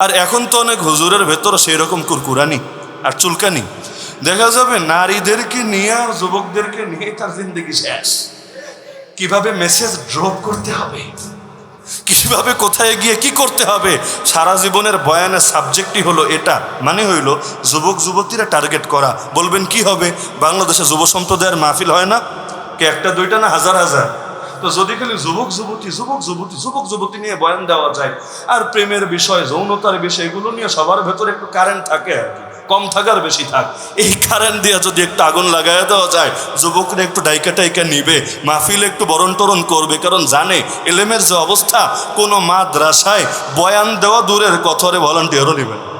আর এখন তো অনেক হুজুরের ভেতর সেই রকম কুরকুরানি আর চুলকানি। দেখা যাবে নারীদেরকে নিয়ে যুবকদেরকে নিয়ে তার জিন্দগি শেষ। কীভাবে মেসেজ ড্রপ করতে হবে? কীভাবে কোথায় গিয়ে কি করতে হবে? সারা জীবনের বয়ানের সাবজেক্টই হলো এটা। মানে হইল যুবক যুবতীরা টার্গেট করা। বলবেন কি হবে? বাংলাদেশে যুব সম্প্রদায়ের মাহফিল হয় না? কে একটা, দুইটা না হাজার হাজার? তো যদি খালি যুবক যুবতী যুবক যুবতী যুবক যুবতী নিয়ে বয়ান দেওয়া যায়, আর প্রেমের বিষয়, যৌনতার বিষয়, এগুলো নিয়ে সবার ভেতরে একটু কারেন্ট থাকে আর কি, কম থাকার বেশি থাক এই কারেন্ট দিয়ে যদি একটু আগুন লাগাই দেওয়া যায়, যুবকরা একটু ডাইকা টাইকা নিবে, মাহফিল একটু বরণ টরণ করবে, কারণ জানে, এলেমের যে অবস্থা, কোনো মাদ্রাসায় বয়ান দেওয়া দূরের কথরে ভলান্টিয়ারও নিবে না।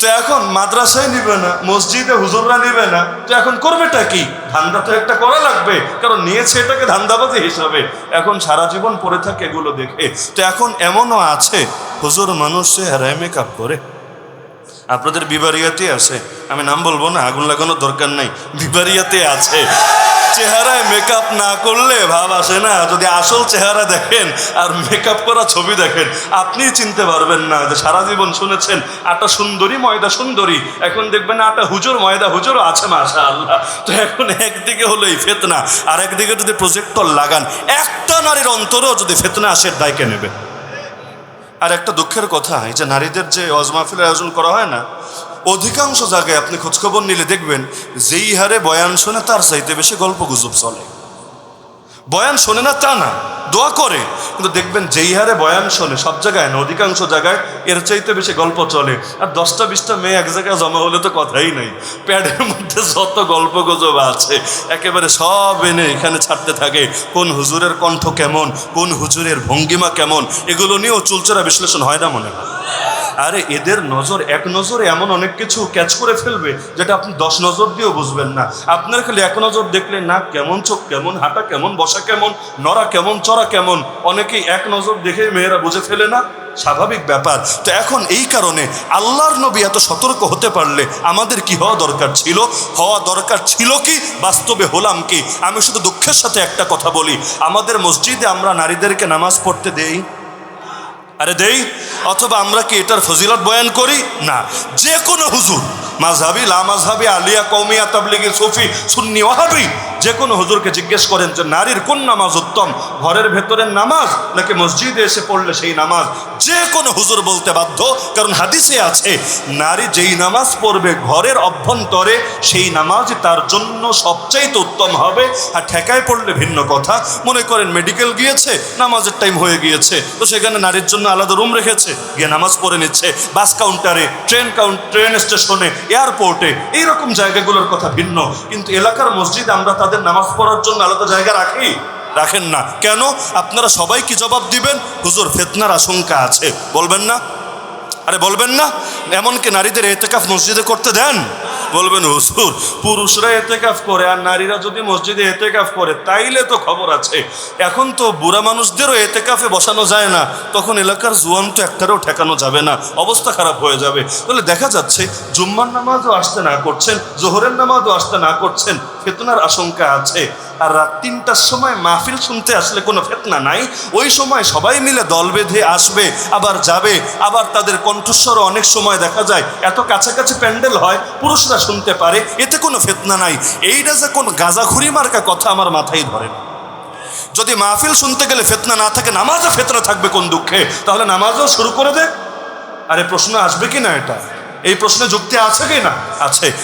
তো এখন মাদ্রাসায় নিবে না, মসজিদে হুজুররা নিবে না, তো এখন করবেটা কি? ধান্দা তো একটা করা লাগবে, কারণ নিয়েছে এটাকে ধান্দাবাজি হিসাবে। এখন সারা জীবন পড়ে থাকে এগুলো দেখে। তো এখন এমনও আছে, হুজুর মানুষ সে হেরায় মেকআপ করে। আপনাদের বিবারিয়াতে আছে, আমি নাম বলব না, আগুন লাগানোর দরকার নাই বিবারিয়াতে আছে। চেহারায় মেকআপ না করলে ভাব আসে না। যদি আসল চেহারা দেখেন আর মেকআপ করা ছবি দেখেন, আপনি চিনতে পারবেন না যে সারা জীবন শুনেছেন, আটা সুন্দরী, ময়দা সুন্দরী। এখন দেখবেন আটা হুজুর, ময়দা হুজুরও আছে মাশা আল্লাহ তো এখন একদিকে হলো এই ফেতনা আর একদিকে যদি প্রজেক্টর লাগান, একটা নারীর অন্তরেও যদি ফেতনা আসে দায়কে নেবে? আর একটা দুঃখের কথা, এই যে নারীদের যে অজমাফিলের আয়োজন করা হয় না, অধিকাংশ জায়গায় আপনি খোঁজখবর নিলে দেখবেন, যেই হারে বয়ান শোনে তার চাইতে বেশি গল্প গুজব চলে। বয়ান শোনে না তা না, দোয়া করে। কিন্তু দেখবেন যেই হারে বয়ান শোনে, সব জায়গায় না, অধিকাংশ জায়গায় এর চাইতে বেশি গল্প চলে। আর দশটা, বিশটা মেয়ে এক জায়গায় জমা হলে তো কথাই নেই। প্যাডের মধ্যে যত গল্প গুজব আছে, একেবারে সব এনে এখানে ছাড়তে থাকে, কোন হুজুরের কণ্ঠ কেমন, কোন হুজুরের ভঙ্গিমা কেমন, এগুলো নিয়েও চুলচেরা বিশ্লেষণ হয় না মনে হয়? আরে এদের নজর, এক নজরে এমন অনেক কিছু ক্যাচ করে ফেলবে যেটা আপনি দশ নজর দিয়েও বুঝবেন না। আপনার খালি এক নজর দেখলে না কেমন, চোখ কেমন, হাঁটা কেমন, বসা কেমন, নড়া কেমন, চড়া কেমন, অনেকেই এক নজর দেখে মেয়েরা বুঝে ফেলে না। স্বাভাবিক ব্যাপার। তো এখন এই কারণে আল্লাহর নবী এত সতর্ক হতে পারলে আমাদের কি হওয়া দরকার ছিল? হওয়া দরকার ছিল কি? বাস্তবে হলাম কি? আমি শুধু দুঃখের সাথে একটা কথা বলি। আমাদের মসজিদে আমরা নারীদেরকে নামাজ পড়তে দেই। আরে দেই, অথবা আমরা কি এটার ফজিলত বয়ান করি? না। যে কোনো হুজুর, মাঝহাবি, লা মাঝহাবি, আলিয়া কৌমিয়া তাবলিগি, সুফি, সুন্নি, ওয়াহাবি যে কোনো হুজুরকে জিজ্ঞেস করেন যে, নারীর কোন নামাজ উত্তম? ঘরের ভেতরের নামাজ। নাকি মসজিদে এসে পড়লে সেই নামাজ? যে কোনো হুজুর বলতে বাধ্য। কারণ হাদিসে আছে, নারী যেই নামাজ পড়বে ঘরের অভ্যন্তরে, সেই নামাজ তার জন্য সবচাইতে উত্তম হবে। আর ঠেকায় পড়লে ভিন্ন কথা। মনে করেন মেডিকেল গিয়েছে, নামাজের টাইম হয়ে গিয়েছে, তো সেখানে নারীর জন্য আলাদা রুম রেখেছে, গিয়ে নামাজ পড়ে নিচ্ছে, বাস কাউন্টারে, ট্রেন কাউন্ট ট্রেন স্টেশনে, এয়ারপোর্টে, এইরকম জায়গাগুলোর কথা ভিন্ন। কিন্তু এলাকার মসজিদ আমরা নামাজ পড়ার জন্য আলাদা জায়গা রাখি? রাখেন না। কেন? আপনারা সবাই কি জবাব দিবেন? হুজুর, ফেতনার আশঙ্কা আছে। বলবেন না? আরে বলবেন না? এমনকি নারীদের এতেকাফ মসজিদে করতে দেন? বলবেন, হুজুর, পুরুষরা এতেকাফ করে, আর নারীরা যদি মসজিদে এতেকাফ করে, তাইলে তো খবর আছে। এখন তো বুড়া মানুষদেরও এতেকাফে বসানো যায় না। তখন এলাকার জুয়ান তো একটারও ঠেকানো যাবে না। অবস্থা খারাপ হয়ে যাবে। তাহলে দেখা যাচ্ছে, জুম্মার নামাজও আসতে না করছেন, জোহরের নামাজও আসতে না করছেন। ফেতনার আশঙ্কা আছে। আর রাত তিনটার সময় মাহফিল শুনতে আসলে কোনো ফেতনা নাই। ওই সময় সবাই মিলে দল বেঁধে আসবে, আবার যাবে, আবার তাদের কণ্ঠস্বর অনেক সময় দেখা যায়। এত কাছাকাছি প্যান্ডেল হয়, পুরুষরা শুনতে পারে, এতে কোনো ফেতনা নাই। এইটা যে কোন গাঁজাখুরি মার্কা কথা আমার মাথায় ধরে না। যদি মাহফিল শুনতে গেলে ফেতনা না থাকে, নামাজও ফেতনা থাকবে কোন দুঃখে? তাহলে নামাজও শুরু করে দে। আরে প্রশ্ন আসবে কি না এটা? এই প্রশ্নে যুক্তি আছে কি না আছে।